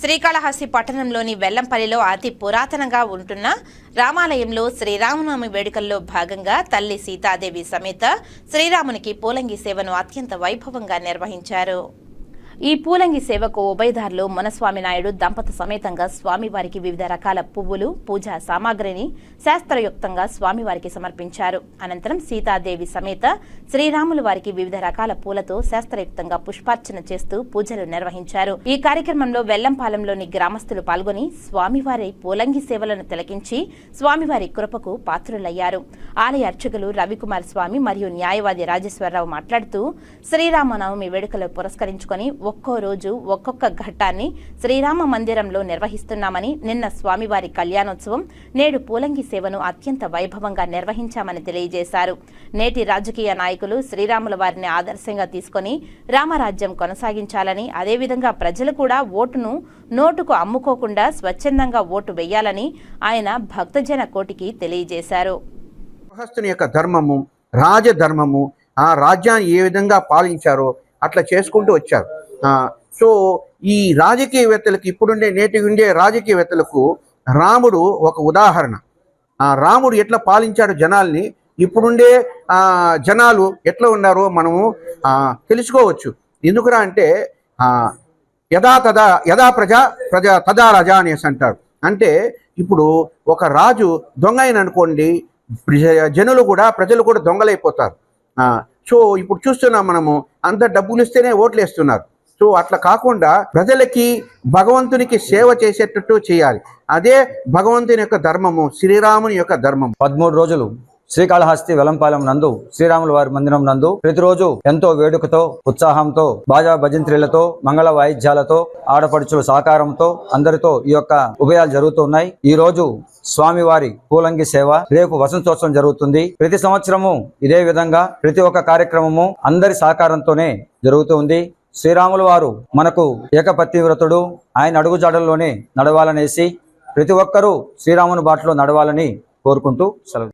శ్రీకాళహస్తి పట్టణంలోని వెల్లంపల్లిలో అతి పురాతనంగా ఉంటున్న రామాలయంలో శ్రీరామనవమి వేడుకల్లో భాగంగా తల్లి సీతాదేవి సమేత శ్రీరామునికి పూలంగి సేవను అత్యంత వైభవంగా నిర్వహించారు. ఈ పూలంగి సేవకు ఉభయదారులు మునస్వామి నాయుడు దంపత సమేతంగా స్వామివారికి వివిధ రకాల పువ్వులు పూజా సామాగ్రిని శాస్త్రయుక్తంగా స్వామివారికి సమర్పించారు. అనంతరం సీతాదేవి సమేత శ్రీరాములు వారికి వివిధ రకాల పూలతో శాస్త్రయుక్తంగా పుష్పార్చన చేస్తూ పూజలు నిర్వహించారు. ఈ కార్యక్రమంలో వెల్లంపాలెంలోని గ్రామస్తులు పాల్గొని స్వామివారి పూలంగి సేవలను తిలకించి స్వామివారి కృపకు పాత్రులయ్యారు. ఆలయ అర్చకులు రవికుమార్ స్వామి మరియు న్యాయవాది రాజేశ్వరరావు మాట్లాడుతూ శ్రీరామనవమి వేడుకలు పురస్కరించుకొని ఒక్కో రోజు ఒక్కొక్క ఘట్టాన్ని శ్రీరామ మందిరంలో నిర్వహిస్తున్నామని నిన్న స్వామివారి కళ్యాణోత్సవం నేడు పూలంగి సేవను అత్యంత వైభవంగా నిర్వహించామని తెలియజేశారు. నేటి రాజకీయ నాయకులు శ్రీరాముల వారిని ఆదర్శంగా తీసుకొని రామరాజ్యం కొనసాగించాలని అదేవిధంగా ప్రజలు కూడా ఓటును నోటుకు అమ్ముకోకుండా స్వచ్ఛందంగా ఓటు వేయాలని ఆయన భక్తజన కోటికి తెలియజేశారు. గృహస్థుని యొక్క ధర్మము రాజధర్మము ఆ రాజ్యాన్ని ఏ విధంగా పాలించారో అట్లా చేసుకుంటూ వచ్చారు. సో ఈ రాజకీయవేత్తలకు ఇప్పుడుండే నేటి ఉండే రాజకీయవేత్తలకు రాముడు ఒక ఉదాహరణ. రాముడు ఎట్లా పాలించాడు జనాల్ని? ఇప్పుడుండే జనాలు ఎట్లా ఉన్నారో మనము తెలుసుకోవచ్చు. ఎందుకురా అంటే యథా తదా యథా ప్రజ ప్రజ తదా రజ అనేసి అంటాడు అంటే ఇప్పుడు ఒక రాజు దొంగ అయిననుకోండి జనులు కూడా ప్రజలు కూడా దొంగలైపోతారు. సో ఇప్పుడు చూస్తున్నాం మనము అంత డబ్బులు ఇస్తేనే ఓట్లు వేస్తున్నారు సో అట్లా కాకుండా ప్రజలకి భగవంతునికి సేవ చేసేటట్టు చేయాలి. అదే భగవంతుని యొక్క ధర్మము శ్రీరాముని యొక్క ధర్మం పదమూడు రోజులు శ్రీకాళహస్తి వెలంపాలెం నందు శ్రీరాముల వారి మందిరం నందు ప్రతిరోజు ఎంతో వేడుకతో ఉత్సాహంతో బాజా భజంత్రీలతో మంగళ వాయిద్యాలతో ఆడపడుచుల సహకారంతో అందరితో ఈ యొక్క ఉభయాలు జరుగుతూ ఉన్నాయి. ఈ రోజు స్వామివారి పూలంగి సేవ రేపు వసంతోత్సవం జరుగుతుంది. ప్రతి సంవత్సరము ఇదే విధంగా ప్రతి ఒక్క కార్యక్రమము అందరి సహకారంతోనే జరుగుతూ ఉంది. శ్రీరాములు వారు మనకు ఏకపత్తి వ్రతుడు ఆయన అడుగుజాడల్లోనే నడవాలనేసి ప్రతి ఒక్కరూ శ్రీరాముని బాటలో నడవాలని కోరుకుంటూ సెలవు.